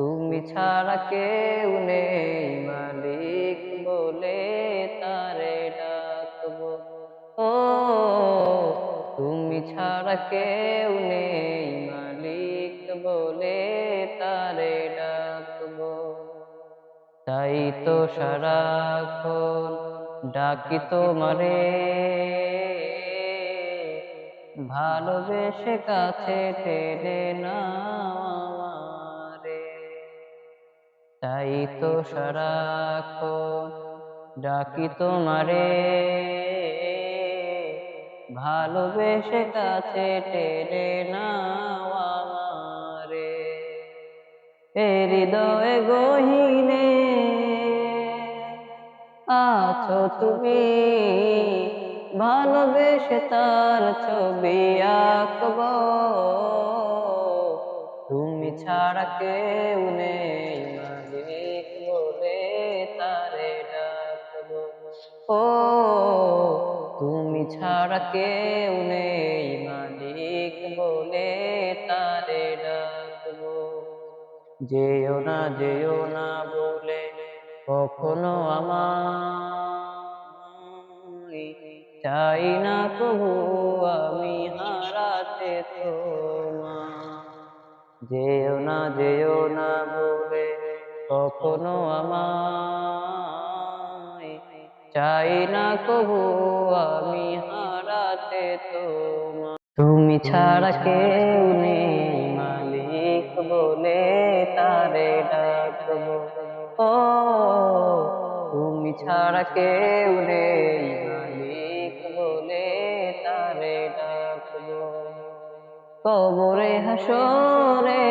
তুমি ছাড়া কেউ নেই, মালিক বলে তারে ডাকব। ও, তুমি ছাড়া কেউ নেই, মালিক বলে তারে ডাকব। তাই তো সারাক্ষণ ডাকি তোমারে। ভালোবেসে কাছে টেনে না তাই তো সারাক্ষণ ডাকি তোমারে। ভালোবেসে কাছে টেনে না আমারে। এ হৃদয়ে গহিনে আছো তুমি। ভালোবেসে তার ছবি আঁকব। তুমি ছাড়া কেউ নেই মালিক বলে তারে ডাকব। ও, তুমি ছাড়া কেউ নেই মালিক বলে তারে ডাকবো। যেও না যেও না বলে কখনো আমায়। চাই না প্রভু আমি হারাতে তোমার যেও না যেও না বলে, কখনো আমায় চাই না কবু আমি হারাতে তোমার তুমি ছাড়া কেউ নেই, মালিক বলে তারে ডাকবো। ও, তুমি ছাড়া কেউ নেই, মালিক কবরে হাসরে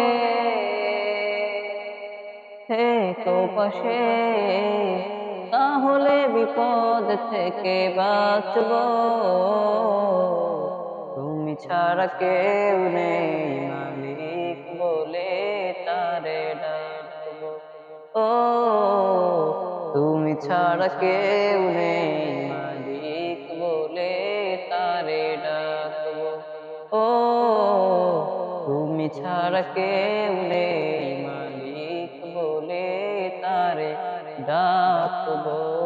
থেকো পাশে। তাহলে বিপদ থেকে বাঁচব। তুমি ছাড়া কেউ নেই, মালিক বলে তারে ডাকব। ও, তুমি ছাড়া কেউ নেই, মালিক বলে তারে ডাকব। ও ছাড়া কেউ নেই মালিক বলে তারে ডাকবো।